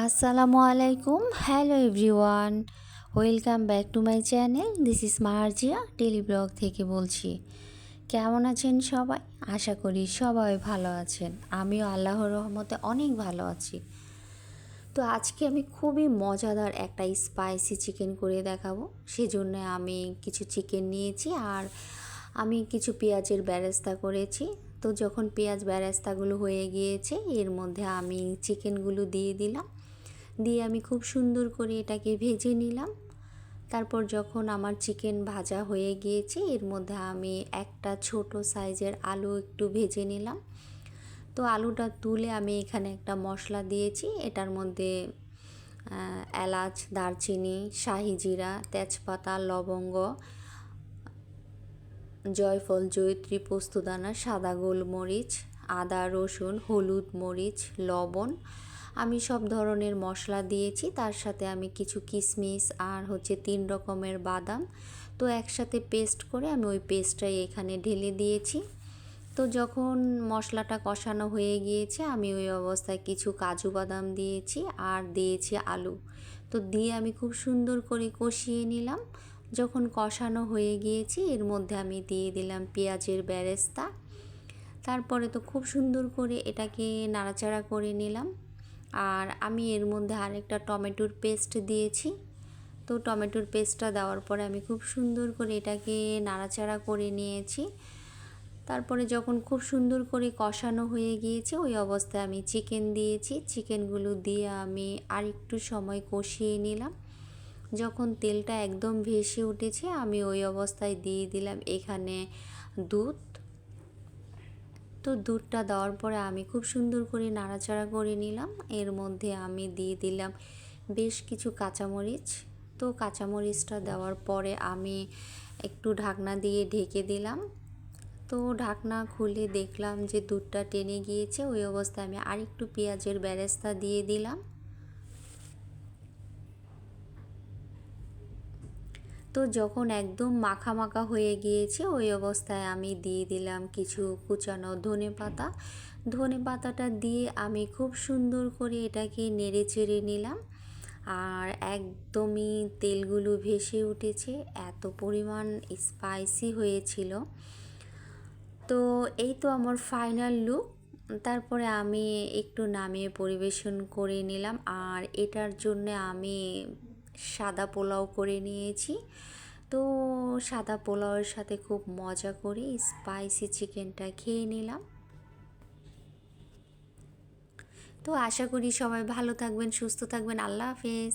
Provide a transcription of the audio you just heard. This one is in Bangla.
আসসালামু আলাইকুম hello everyone, welcome back to my channel. This is Marzia daily blog থেকে বলছি। কেমন আছেন সবাই? আশা করি সবাই ভালো আছেন। আমিও আল্লাহর রহমতে অনেক ভালো আছি। তো আজকে আমি খুবই মজাদার একটা স্পাইসি চিকেন করে দেখাবো। সেজন্য আমি কিছু চিকেন নিয়েছি আর আমি কিছু পেঁয়াজের ব্যারেস্তা করেছি। তো যখন পেঁয়াজ ব্যারেস্তাগুলো হয়ে গিয়েছে, এর মধ্যে আমি চিকেনগুলো দিয়ে দিলাম। দিয়ে আমি খুব সুন্দর করে এটাকে ভেজে নিলাম। তারপর যখন আমার চিকেন ভাজা হয়ে গিয়েছে, এর মধ্যে আমি একটা ছোট সাইজের আলু একটু ভেজে নিলাম। তো আলুটা তুলে আমি এখানে একটা মশলা দিয়েছি, এটার মধ্যে এলাচ, দারচিনি শাহি জিরা তেজপাতা, লবঙ্গ, জয়ফল, জয়ত্রী, পোস্তদানা, সাদা গোলমরিচ, আদা, রসুন, হলুদ মরিচ, লবণ আমি সব ধরনের মশলা দিয়েছি, তার সাথে আমি কিছু কিশমিশ আর হচ্ছে তিন রকমের বাদাম। তো একসাথে পেস্ট করে আমি ওই পেস্টটাই এখানে ঢেলে দিয়েছি। তো যখন মশলাটা কষানো হয়ে গিয়েছে, আমি ওই অবস্থায় কিছু কাজু বাদাম দিয়েছি আর দিয়েছি আলু। তো দিয়ে আমি খুব সুন্দর করে কষিয়ে নিলাম। যখন কষানো হয়ে গিয়েছে, এর মধ্যে আমি দিয়ে দিলাম পেঁয়াজের ব্যারেস্তা তারপরে তো খুব সুন্দর করে এটাকে নাড়াচাড়া করে নিলাম। আর আমি এর মধ্যে আরেকটা টমেটোর পেস্ট দিয়েছি। তো টমেটোর পেস্টটা দেওয়ার পরে আমি খুব সুন্দর করে এটাকে নাড়াচাড়া করে নিয়েছি। তারপরে যখন খুব সুন্দর করে কষানো হয়ে গিয়েছে, ওই অবস্থায় আমি চিকেন দিয়েছি। চিকেনগুলো দিয়ে আমি আর একটু সময় কষিয়ে নিলাম। যখন তেলটা একদম ভেসে উঠেছে, আমি ওই অবস্থায় দিয়ে দিলাম এখানে দুধ। তো দুধটা দেওয়ার পরে আমি খুব সুন্দর করে নাড়াচাড়া করে নিলাম। এর মধ্যে আমি দিয়ে দিলাম বেশ কিছু কাঁচামরিচ। তো কাঁচামরিচটা দেওয়ার পরে আমি একটু ঢাকনা দিয়ে ঢেকে দিলাম। তো ঢাকনা খুলে দেখলাম যে দুধটা টেনে গিয়েছে। ওই অবস্থায় আমি আরেকটু পেঁয়াজের ব্যারেস্তা দিয়ে দিলাম। তো যখন একদম মাখা মাখা হয়ে গিয়েছে, ওই অবস্থায় আমি দিয়ে দিলাম কিছু কুচানো ধনে পাতা। ধনে পাতাটা দিয়ে আমি খুব সুন্দর করে এটাকে নেড়ে চেড়ে নিলাম। আর একদমই তেলগুলো ভেসে উঠেছে, এত পরিমাণ স্পাইসি হয়েছিল। তো এই তো আমার ফাইনাল লুক তারপরে আমি একটু নামিয়ে পরিবেশন করে নিলাম। আর এটার জন্য আমি সাদা পোলাও করে নিয়েছি। তো সাদা পোলাওয়ের সাথে খুব মজা করে স্পাইসি চিকেনটা খেয়ে নিলাম। তো আশা করি সবাই ভালো থাকবেন, সুস্থ থাকবেন। আল্লাহ হাফেজ।